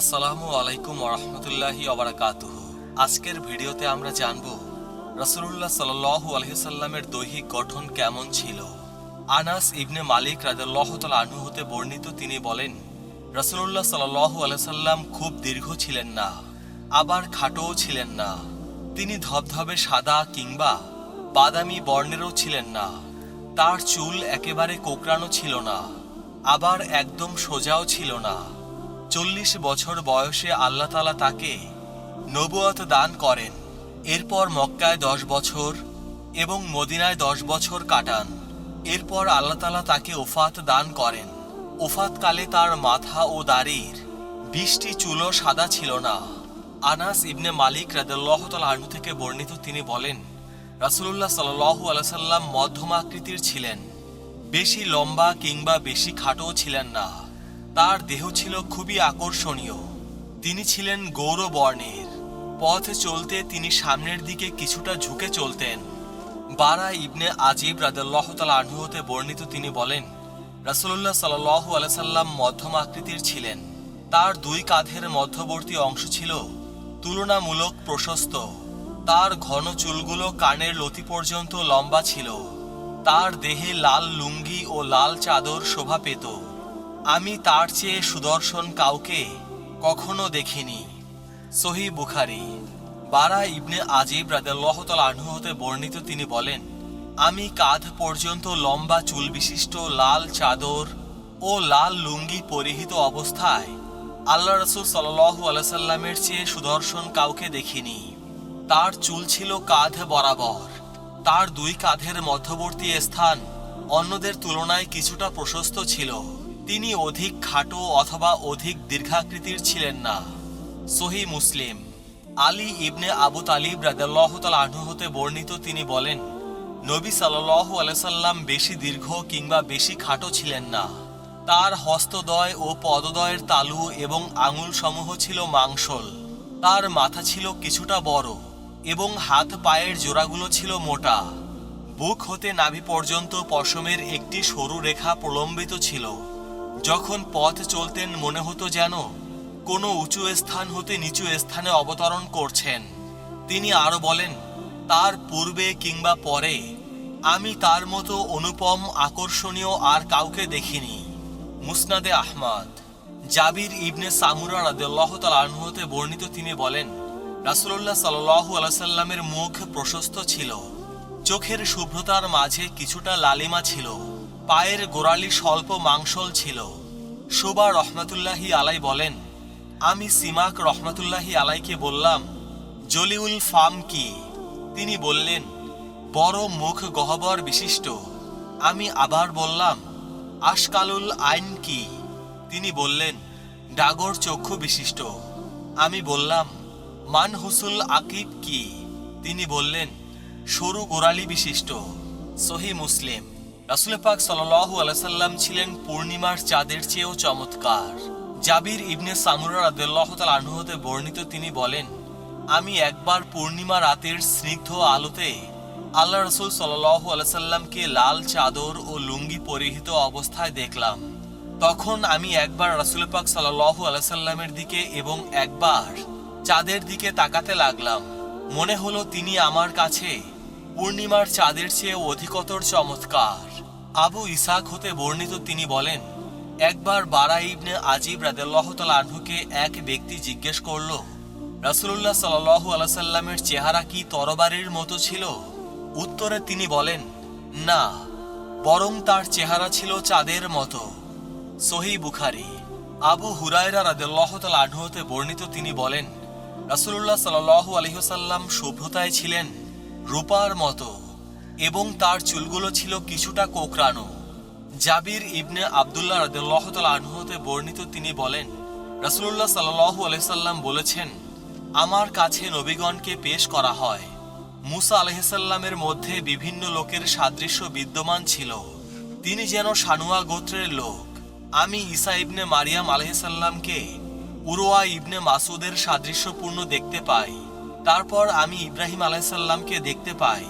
আসসালামু আলাইকুম ওরহমতুল্লাহি অবরাকাতুহ আজকের ভিডিওতে আমরা জানব, রাসূলুল্লাহ সাল্লাল্লাহু আলাইহি সাল্লামের দৈহিক গঠন কেমন ছিল? আনাস ইবনে মালিক তাআলা আনহু হতে বর্ণিত তিনি বলেন, রাসূলুল্লাহ সাল্লাল্লাহু আলাইহি সাল্লাম খুব দীর্ঘ ছিলেন না, আবার খাটোও ছিলেন না। তিনি ধবধবে সাদা কিংবা বাদামি বর্ণেরও ছিলেন না। তার চুল একেবারে কোকড়ানো ছিল না, আবার একদম সোজাও ছিল না। চল্লিশ বছর বয়সে আল্লাহ তালা তাকে নবুয়ত দান করেন। এরপর মক্কায় দশ বছর এবং মদিনায় দশ বছর কাটান। এরপর আল্লাহ তালা তাকে ওফাত দান করেন। ওফাতকালে তার মাথা ও দাড়ির বিশটি চুলও সাদা ছিল না। আনাস ইবনে মালিক রাদাল্লাহ তাল আনহু থেকে বর্ণিত তিনি বলেন, রাসুলুল্লাহ সাল্লু আলাইসাল্লাম মধ্যম আকৃতির ছিলেন। বেশি লম্বা কিংবা বেশি খাটো ছিলেন না। তার দেহ ছিল খুবই আকর্ষণীয়। তিনি ছিলেন গৌরবর্ণের। পথ চলতে তিনি সামনের দিকে কিছুটা ঝুঁকে চলতেন। বারা ইবনে আজিব রাদাল্লাহ তালা আনহু বর্ণিত তিনি বলেন রাসুল্লাহ সাল্লাহ আলাইসাল্লাম মধ্যম আকৃতির ছিলেন। তার দুই কাঁধের মধ্যবর্তী অংশ ছিল তুলনামূলক প্রশস্ত। তার ঘন চুলগুলো কানের লতি পর্যন্ত লম্বা ছিল। তার দেহে লাল লুঙ্গি ও লাল চাদর শোভা পেত। আমি তার চেয়ে সুদর্শন কাউকে কখনো দেখিনি। সহি বুখারি, বারা ইবনে আজিব রাদাল্লাহ তাল আনহু হতে বর্ণিত তিনি বলেন, আমি কাঁধ পর্যন্ত লম্বা চুল বিশিষ্ট লাল চাদর ও লাল লুঙ্গি পরিহিত অবস্থায় আল্লাহ রসুল সাল্লু আলাইসাল্লামের চেয়ে সুদর্শন কাউকে দেখিনি। তার চুল ছিল কাঁধ বরাবর। তার দুই কাঁধের মধ্যবর্তী স্থান অন্যদের তুলনায় কিছুটা প্রশস্ত ছিল। তিনি অধিক খাটো অথবা অধিক দীর্ঘাকৃতির ছিলেন না। সহি মুসলিম। আলী ইবনে আবু তালিব রাদাল্লাহ তাল হতে বর্ণিত তিনি বলেন, নবী সাল্লাল্লাহু আলাইসাল্লাম বেশি দীর্ঘ কিংবা বেশি খাটো ছিলেন না। তার হস্তদয় ও পদদয়ের তালু এবং আঙুল সমূহ ছিল মাংসল। তার মাথা ছিল কিছুটা বড় এবং হাত পায়ের জোড়াগুলো ছিল মোটা। বুক হতে নাভি পর্যন্ত পশমের একটি সরু রেখা প্রলম্বিত ছিল। যখন পথ চলতেন, মনে হতো যেন কোনো উঁচু স্থান হতে নিচু স্থানে অবতরণ করছেন। তিনি আরও বলেন, তার পূর্বে কিংবা পরে আমি তার মতো অনুপম, আকর্ষণীয় আর কাউকে দেখিনি। মুসনাদে আহমদ। জাবির ইবনে সামুরা রাদিয়াল্লাহ তাআলা আনহু হতে বর্ণিত তিনি বলেন, রাসূলুল্লাহ সাল্লাল্লাহু আলাইহি সাল্লামের মুখ প্রশস্ত ছিল। চোখের শুভ্রতার মাঝে কিছুটা লালিমা ছিল। পায়ের গোড়ালি স্বল্প মাংসল ছিল। শোভা রহমাতুল্লাহি আলাই বলেন, আমি সিমাক রহমাতুল্লাহি আলাইকে বললাম, জলিউল ফাম কি? তিনি বললেন, বড় মুখ গহ্বর বিশিষ্ট। আমি আবার বললাম, আশকালুল আইন কি? তিনি বললেন, ডাগর চক্ষু বিশিষ্ট। আমি বললাম, মানহুসুল আকিব কি? তিনি বললেন, সরু গোড়ালি বিশিষ্ট। সহি মুসলিম। রাসুল পাক সাল্লাল্লাহু আলাইহি সাল্লাম ছিলেন পূর্ণিমার চাঁদের চেয়েও চমৎকার। জাবির ইবনে সামুরা রাদিয়াল্লাহু তাআলা আনহু হতে বর্ণিত তিনি বলেন, আমি একবার পূর্ণিমা রাতের স্নিগ্ধ আলোতে আল্লাহ রসুল সাল্লাল্লাহু আলাইহি সাল্লামকে লাল চাদর ও লুঙ্গি পরিহিত অবস্থায় দেখলাম। তখন আমি একবার রাসুল পাক সাল্লাল্লাহু আলাইহি সাল্লামের দিকে এবং একবার চাঁদের দিকে তাকাতে লাগলাম। মনে হলো তিনি আমার কাছে পূর্ণিমার চাঁদের চেয়ে অধিকতর চমৎকার। আবু ইসাক হতে বর্ণিত তিনি বলেন, একবার বারা ইবনে আজিব রাদেল্লাহ তাল আনহুকে এক ব্যক্তি জিজ্ঞেস করল রাসুল্লাহ সাল্লাহ আলাইসাল্লামের চেহারা কি তরবারির মতো ছিল? উত্তরে তিনি বলেন, না, বরং তার চেহারা ছিল চাঁদের মতো। সহি বুখারি। আবু হুরায়রা রাদেল্লাহ তাল আনহু হতে বর্ণিত তিনি বলেন রাসুল্লাহ সাল্লাহ আলহিহসাল্লাম শুভ্রতায় ছিলেন। রূপার মতো, এবং তার চুলগুলো ছিল কিছুটা কোকরানো জাবির ইবনে আবদুল্লাহ রাদিয়াল্লাহু তাআলা আনহু হতে বর্ণিত তিনি বলেন, রাসূলুল্লাহ সাল্লাল্লাহু আলাইহি সাল্লাম বলেছেন, আমার কাছে নবীগণকে পেশ করা হয়। মুসা আলাইহিসাল্লামের মধ্যে বিভিন্ন লোকের সাদৃশ্য বিদ্যমান ছিল। তিনি যেন সানুয়া গোত্রের লোক। আমি ঈসা ইবনে মারিয়াম আলাইহিসাল্লামকে উরোয়া ইবনে মাসুদের সাদৃশ্যপূর্ণ দেখতে পাই। তারপর আমি ইব্রাহিম আলাইসাল্লামকে দেখতে পাই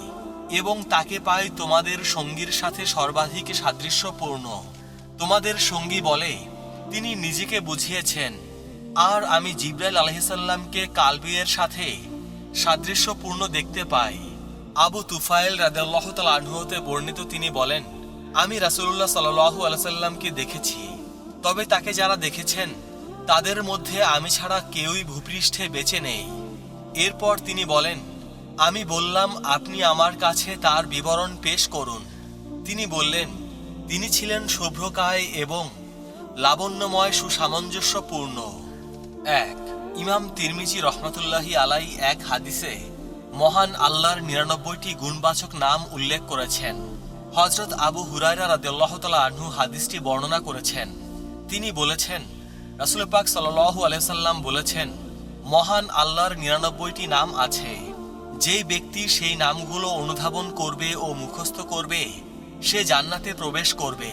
এবং তাকে পাই তোমাদের সঙ্গীর সাথে সর্বাধিক সাদৃশ্যপূর্ণ। তোমাদের সঙ্গী বলে, তিনি নিজেকে বুঝিয়েছেন, আর আমি জিব্রাইল আলহিসাল্লামকে কালবিয়ের সাথে সাদৃশ্যপূর্ণ দেখতে পাই। আবু তুফাইল রাদাল্লাহ তাল আনহুতে বর্ণিত তিনি বলেন, আমি রাসুল্লাহ সাল্লাহু আলসাল্লামকে দেখেছি। তবে তাকে যারা দেখেছেন, তাদের মধ্যে আমি ছাড়া কেউই ভূপৃষ্ঠে বেঁচে নেই। এরপর তিনি বলেন, আমি বললাম, আপনি আমার কাছে তার বিবরণ পেশ করুন। তিনি বললেন, তিনি ছিলেন শুভ্রকায় এবং লাবণ্যময় সুসামঞ্জস্যপূর্ণ। এক, ইমাম তিরমিজি রহমতুল্লাহি আলাই এক হাদিসে মহান আল্লাহর নিরানব্বইটি গুণবাচক নাম উল্লেখ করেছেন। হজরত আবু হুরায়রা রাদিয়াল্লাহু তাআলা আনহু হাদিসটি বর্ণনা করেছেন। তিনি বলেছেন রাসূল পাক সাল্লাল্লাহু আলাইহি সাল্লাম বলেছেন মহান আল্লাহর নিরানব্বইটি নাম আছে। যেই ব্যক্তি সেই নামগুলো অনুধাবন করবে ও মুখস্থ করবে, সে জান্নাতে প্রবেশ করবে।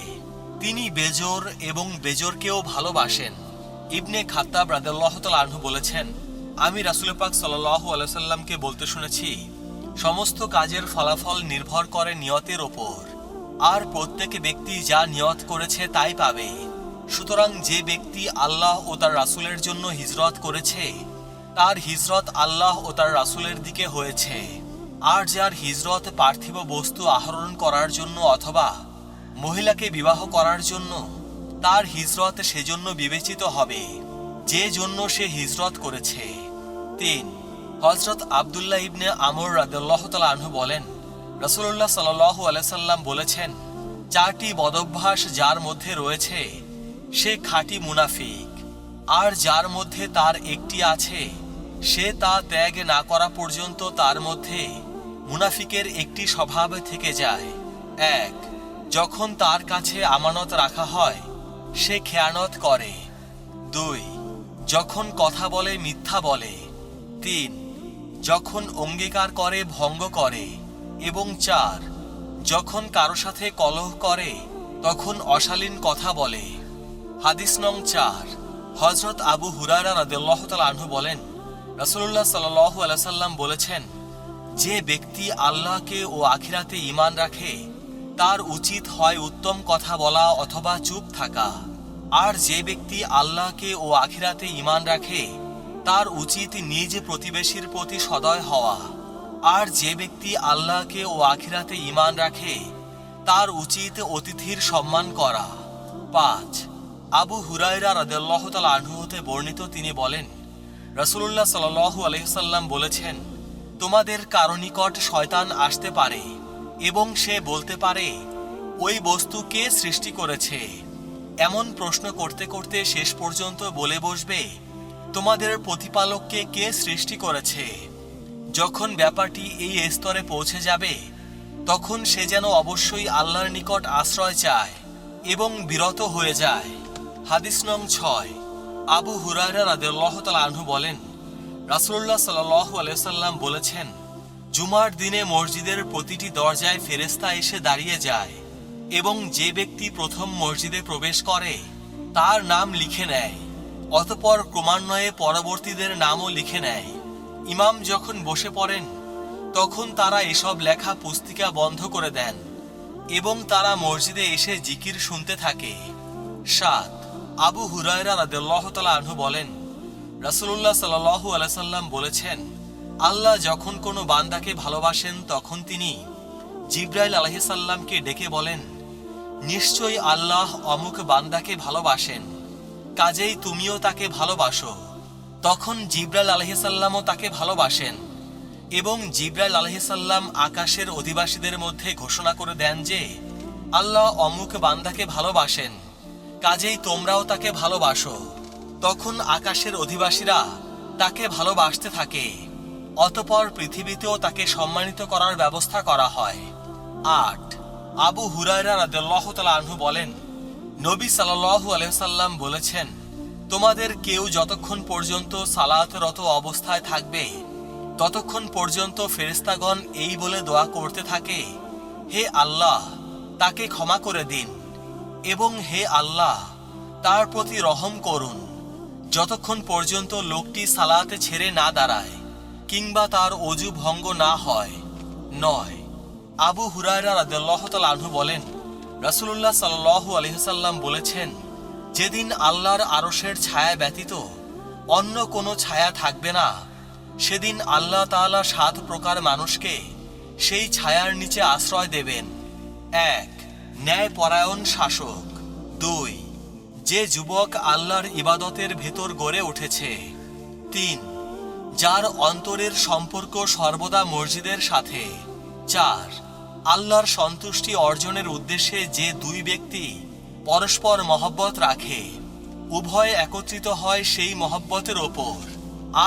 তিনি বেজোর এবং বেজোরকেও ভালোবাসেন। ইবনে খাত্তাব রাদিয়াল্লাহু তাআলা আনহু বলেছেন, আমি রাসূল পাক সাল্লাল্লাহু আলাইহি সাল্লামকে বলতে শুনেছি, সমস্ত কাজের ফলাফল নির্ভর করে নিয়তের ওপর। আর প্রত্যেক ব্যক্তি যা নিয়ত করেছে তাই পাবে। সুতরাং যে ব্যক্তি আল্লাহ ও তার রাসূলের জন্য হিজরত করেছে তার হিজরত আল্লাহ ও তার রাসূলের দিকে হয়েছে। আর যার হিজরত পার্থিব বস্তু আহরণ করার জন্য অথবা মহিলাকে বিবাহ করার জন্য তার হিজরত সেজন্য বিবেচিত হবে, যে জন্য সে হিজরত করেছে। তিন হজরত আবদুল্লাহ ইবনে আমর রাদিয়াল্লাহু তাআলা আনহু বলেন, রাসূলুল্লাহ সাল্লাল্লাহু আলাইহি সাল্লাম বলেছেন, চারটি বদভ্যাস যার মধ্যে রয়েছে, সে খাঁটি মুনাফিক। আর যার মধ্যে তার একটি আছে সে তা ত্যাগ না করা পর্যন্ত তার মধ্যে মুনাফিকের একটি স্বভাব থেকে যায়। এক, যখন তার কাছে আমানত রাখা হয়, সে খেয়ানত করে। দুই, যখন কথা বলে মিথ্যা বলে। তিন, যখন অঙ্গীকার করে ভঙ্গ করে। এবং চার, যখন কারও সাথে কলহ করে, তখন অশালীন কথা বলে। হাদিস নং চার হজরত আবু হুরারা তাআলা আনহু বলেন রাসূলুল্লাহ সাল্লাল্লাহু আলাইহি সাল্লাম বলেছেন, যে ব্যক্তি আল্লাহকে ও আখিরাতে ঈমান রাখে, তার উচিত হয় উত্তম কথা বলা অথবা চুপ থাকা। আর যে ব্যক্তি আল্লাহকে ও আখিরাতে ঈমান রাখে, তার উচিত নিজ প্রতিবেশীর প্রতি সদয় হওয়া। আর যে ব্যক্তি আল্লাহকে ও আখিরাতে ঈমান রাখে, তার উচিত অতিথির সম্মান করা। পাঁচ, আবু হুরায়রা রাদিয়াল্লাহু তাআলা আনহু হতে বর্ণিত তিনি বলেন রাসূলুল্লাহ সাল্লাল্লাহু আলাইহি সাল্লাম বলেছেন, তোমাদের কারও নিকট শয়তান আসতে পারে এবং সে বলতে পারে, ওই বস্তু কে সৃষ্টি করেছে এমন প্রশ্ন করতে করতে শেষ পর্যন্ত বলে বসবে, তোমাদের প্রতিপালককে কে সৃষ্টি করেছে যখন ব্যাপারটি এই স্তরে পৌঁছে যাবে, তখন সে যেন অবশ্যই আল্লাহর নিকট আশ্রয় চায় এবং বিরত হয়ে যায়। হাদিস নং ছয়। আবু হুরায়রা রাদিয়াল্লাহু তাআলা আনহু বলেন, রাসূলুল্লাহ সাল্লাল্লাহু আলাইহি সাল্লাম বলেছেন, জুমার দিনে মসজিদের প্রতিটি দরজায় ফেরেস্তা এসে দাঁড়িয়ে যায় এবং যে ব্যক্তি প্রথম মসজিদে প্রবেশ করে, তার নাম লিখে নেয়, অতপর ক্রমান্বয়ে পরবর্তীদের নামও লিখে নেয়। ইমাম যখন বসে পড়েন, তখন তারা এসব লেখা পুস্তিকা বন্ধ করে দেন এবং তারা মসজিদে এসে জিকির শুনতে থাকে। সাত আবু হুরায়রা রাদিয়াল্লাহু তাআলা আনহু বলেন, রাসূলুল্লাহ সাল্লাল্লাহু আলাইসাল্লাম বলেছেন, আল্লাহ যখন কোনো বান্দাকে ভালোবাসেন তখন তিনি জিব্রাইল আলাইহিস সাল্লামকে ডেকে বলেন, নিশ্চয়ই আল্লাহ অমুক বান্দাকে ভালোবাসেন, কাজেই তুমিও তাকে ভালোবাসো। তখন জিব্রাইল আলহিসাল্লামও তাকে ভালোবাসেন এবং জিব্রাইল আলহিসাল্লাম আকাশের অধিবাসীদের মধ্যে ঘোষণা করে দেন যে, আল্লাহ অমুক বান্দাকে ভালোবাসেন। কাজেই তোমরাও তাকে ভালোবাসো। তখন আকাশের অধিবাসীরা তাকে ভালোবাসতে থাকে। অতপর পৃথিবীতেও তাকে সম্মানিত করার ব্যবস্থা করা হয়। আট। আবু হুরায়রা রাদিয়াল্লাহু তাআলা আনহু বলেন, নবী সাল্লাল্লাহু আলাইহি সাল্লাম বলেছেন, তোমাদের কেউ যতক্ষণ পর্যন্ত সালাতরত অবস্থায় থাকবে, ততক্ষণ পর্যন্ত ফেরেশতাগণ এই বলে দোয়া করতে থাকে, হে আল্লাহ, তাকে ক্ষমা করে দিন। এবং হে আল্লাহ, তার প্রতি রহম করুন। যতক্ষণ পর্যন্ত লোকটি সালাতে ছেড়ে না দাঁড়ায়, কিংবা তার অজু ভঙ্গ না হয়। নয়, আবু হুরায়রা রাদিয়াল্লাহু তাআলা আনহু বলেন, রাসূলুল্লাহ সাল্লাল্লাহু আলাইহি সাল্লাম বলেছেন, যেদিন আল্লাহর আরশের ছায়া ব্যতীত অন্য কোনো ছায়া থাকবে না, সেদিন আল্লাহ তাআলা সাত প্রকার মানুষকে সেই ছায়ার নিচে আশ্রয় দেবেন। এক ন্যায়পরায়ণ শাসক। দুই, যে যুবক আল্লাহর ইবাদতের ভেতর গড়ে উঠেছে। তিন, যার অন্তরের সম্পর্ক সর্বদা মসজিদের সাথে। চার, আল্লাহর সন্তুষ্টি অর্জনের উদ্দেশ্যে যে দুই ব্যক্তি পরস্পর মহব্বত রাখে, উভয় একত্রিত হয় সেই মহব্বতের ওপর,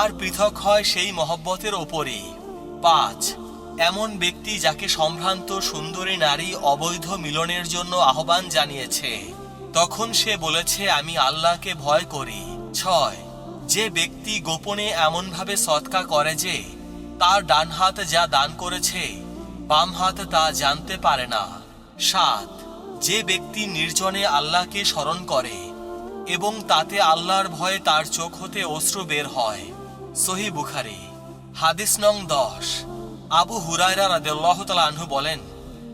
আর পৃথক হয় সেই মহব্বতের ওপরই। পাঁচ এমন ব্যক্তি যাকে সম্ভ্রান্ত, সুন্দরী নারী অবৈধ মিলনের জন্য আহ্বান জানিয়েছে। তখন সে বলেছে, আমি আল্লাহকে ভয় করি। ছয়, যে ব্যক্তি গোপনে এমনভাবে সৎকা করে যে তার ডান হাত যা দান করেছে, বাম হাত তা জানতে পারে না। সাত, যে ব্যক্তি নির্জনে আল্লাহকে স্মরণ করে এবং তাতে আল্লাহর ভয়ে তার চোখ হতে অশ্রু বের হয়। সহি বুখারি, হাদিস নং দশ। আবু হুরায়রা রাদিয়াল্লাহু তাআলা আনহু বলেন,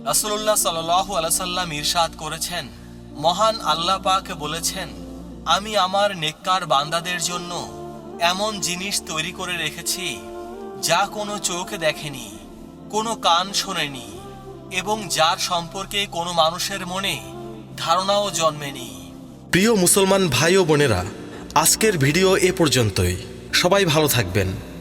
রাসূলুল্লাহ সাল্লাল্লাহু আলাইহি সাল্লাম ইরশাদ করেছেন। মহান আল্লাহ পাক বলেছেন, আমি আমার নেককার বান্দাদের জন্য এমন জিনিস তৈরি করে রেখেছি, যা কোনো চোখ দেখেনি, কোনো কান শোনেনি, এবং যার সম্পর্কে কোনো মানুষের মনে ধারণাও জন্মেনি। প্রিয় মুসলমান ভাই ও বোনেরা, আজকের ভিডিও এ পর্যন্তই। সবাই ভালো থাকবেন।